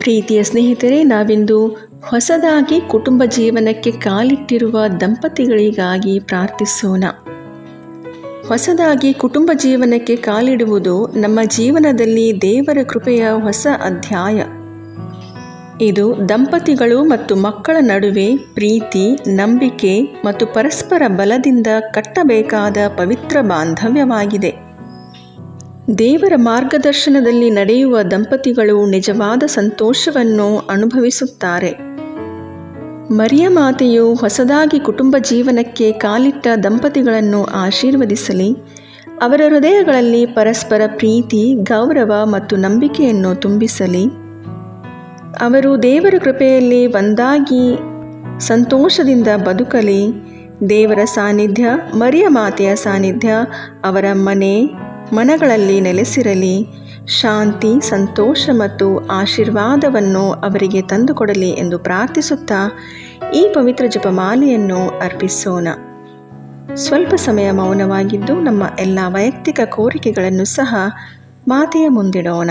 ಪ್ರೀತಿಯ ಸ್ನೇಹಿತರೆ, ನಾವಿಂದು ಹೊಸದಾಗಿ ಕುಟುಂಬ ಜೀವನಕ್ಕೆ ಕಾಲಿಟ್ಟಿರುವ ದಂಪತಿಗಳಿಗಾಗಿ ಪ್ರಾರ್ಥಿಸೋಣ. ಹೊಸದಾಗಿ ಕುಟುಂಬ ಜೀವನಕ್ಕೆ ಕಾಲಿಡುವುದು ನಮ್ಮ ಜೀವನದಲ್ಲಿ ದೇವರ ಕೃಪೆಯ ಹೊಸ ಅಧ್ಯಾಯ. ಇದು ದಂಪತಿಗಳು ಮತ್ತು ಮಕ್ಕಳ ನಡುವೆ ಪ್ರೀತಿ, ನಂಬಿಕೆ ಮತ್ತು ಪರಸ್ಪರ ಬಲದಿಂದ ಕಟ್ಟಬೇಕಾದ ಪವಿತ್ರ ಬಾಂಧವ್ಯವಾಗಿದೆ. ದೇವರ ಮಾರ್ಗದರ್ಶನದಲ್ಲಿ ನಡೆಯುವ ದಂಪತಿಗಳು ನಿಜವಾದ ಸಂತೋಷವನ್ನು ಅನುಭವಿಸುತ್ತಾರೆ. ಮರಿಯ ಮಾತೆಯು ಹೊಸದಾಗಿ ಕುಟುಂಬ ಜೀವನಕ್ಕೆ ಕಾಲಿಟ್ಟ ದಂಪತಿಗಳನ್ನು ಆಶೀರ್ವದಿಸಲಿ, ಅವರ ಹೃದಯಗಳಲ್ಲಿ ಪರಸ್ಪರ ಪ್ರೀತಿ, ಗೌರವ ಮತ್ತು ನಂಬಿಕೆಯನ್ನು ತುಂಬಿಸಲಿ. ಅವರು ದೇವರ ಕೃಪೆಯಲ್ಲಿ ಒಂದಾಗಿ ಸಂತೋಷದಿಂದ ಬದುಕಲಿ. ದೇವರ ಸಾನ್ನಿಧ್ಯ ಮರಿಯ ಮಾತೆಯ ಸಾನ್ನಿಧ್ಯ ಅವರ ಮನೆ ಮನಗಳಲ್ಲಿ ನೆಲೆಸಿರಲಿ. ಶಾಂತಿ, ಸಂತೋಷ ಮತ್ತು ಆಶೀರ್ವಾದವನ್ನು ಅವರಿಗೆ ತಂದುಕೊಡಲಿ ಎಂದು ಪ್ರಾರ್ಥಿಸುತ್ತಾ ಈ ಪವಿತ್ರ ಜಪಮಾಲೆಯನ್ನು ಅರ್ಪಿಸೋಣ. ಸ್ವಲ್ಪ ಸಮಯ ಮೌನವಾಗಿದ್ದು ನಮ್ಮ ಎಲ್ಲ ವೈಯಕ್ತಿಕ ಕೋರಿಕೆಗಳನ್ನು ಸಹ ಮಾತೆಯ ಮುಂದಿಡೋಣ.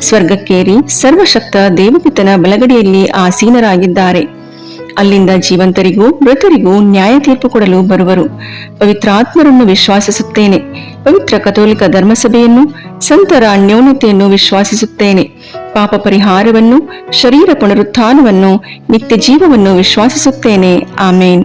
ಸ್ವರ್ಗಕ್ಕೇರಿ ಸರ್ವಶಕ್ತ ದೇವಪಿತನ ಬಲಗಡೆಯಲ್ಲಿ ಆಸೀನರಾಗಿದ್ದಾರೆ. ಅಲ್ಲಿಂದ ಜೀವಂತರಿಗೂ ಮೃತರಿಗೂ ನ್ಯಾಯ ತೀರ್ಪು ಕೊಡಲು ಬರುವರು. ಪವಿತ್ರಾತ್ಮರನ್ನು ವಿಶ್ವಾಸಿಸುತ್ತೇನೆ. ಪವಿತ್ರ ಕಥೋಲಿಕ ಧರ್ಮಸಭೆಯನ್ನು, ಸಂತರ ಅನ್ಯೋನ್ಯತೆಯನ್ನು ವಿಶ್ವಾಸಿಸುತ್ತೇನೆ. ಪಾಪ ಪರಿಹಾರವನ್ನು, ಶರೀರ ಪುನರುತ್ಥಾನವನ್ನು, ನಿತ್ಯ ಜೀವವನ್ನು ವಿಶ್ವಾಸಿಸುತ್ತೇನೆ. ಆಮೇನ್.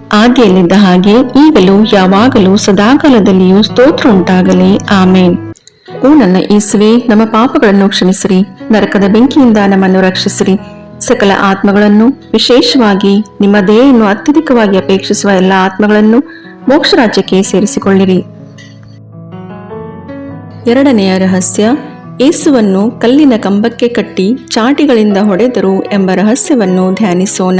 ಆದಿಯಲ್ಲಿದ್ದ ಹಾಗೆ ಈಗಲೂ ಯಾವಾಗಲೂ ಸದಾಕಾಲದಲ್ಲಿಯೂ ಸ್ತೋತ್ರ ಉಂಟಾಗಲಿ. ಆಮೇನ್. ಓ ನನ್ನ ಯೇಸುವೆ, ನಮ್ಮ ಪಾಪಗಳನ್ನು ಕ್ಷಮಿಸಿರಿ. ನರಕದ ಬೆಂಕಿಯಿಂದ ನಮ್ಮನ್ನು ರಕ್ಷಿಸಿರಿ. ಸಕಲ ಆತ್ಮಗಳನ್ನು, ವಿಶೇಷವಾಗಿ ನಿಮ್ಮ ದೇಹವನ್ನು ಅತ್ಯಧಿಕವಾಗಿ ಅಪೇಕ್ಷಿಸುವ ಎಲ್ಲ ಆತ್ಮಗಳನ್ನು ಮೋಕ್ಷ ರಾಜ್ಯಕ್ಕೆ ಸೇರಿಸಿಕೊಳ್ಳಿರಿ. ಎರಡನೆಯ ರಹಸ್ಯ ಏಸುವನ್ನು ಕಲ್ಲಿನ ಕಂಬಕ್ಕೆ ಕಟ್ಟಿ ಚಾಟಿಗಳಿಂದ ಹೊಡೆದರು ಎಂಬ ರಹಸ್ಯವನ್ನು ಧ್ಯಾನಿಸೋಣ.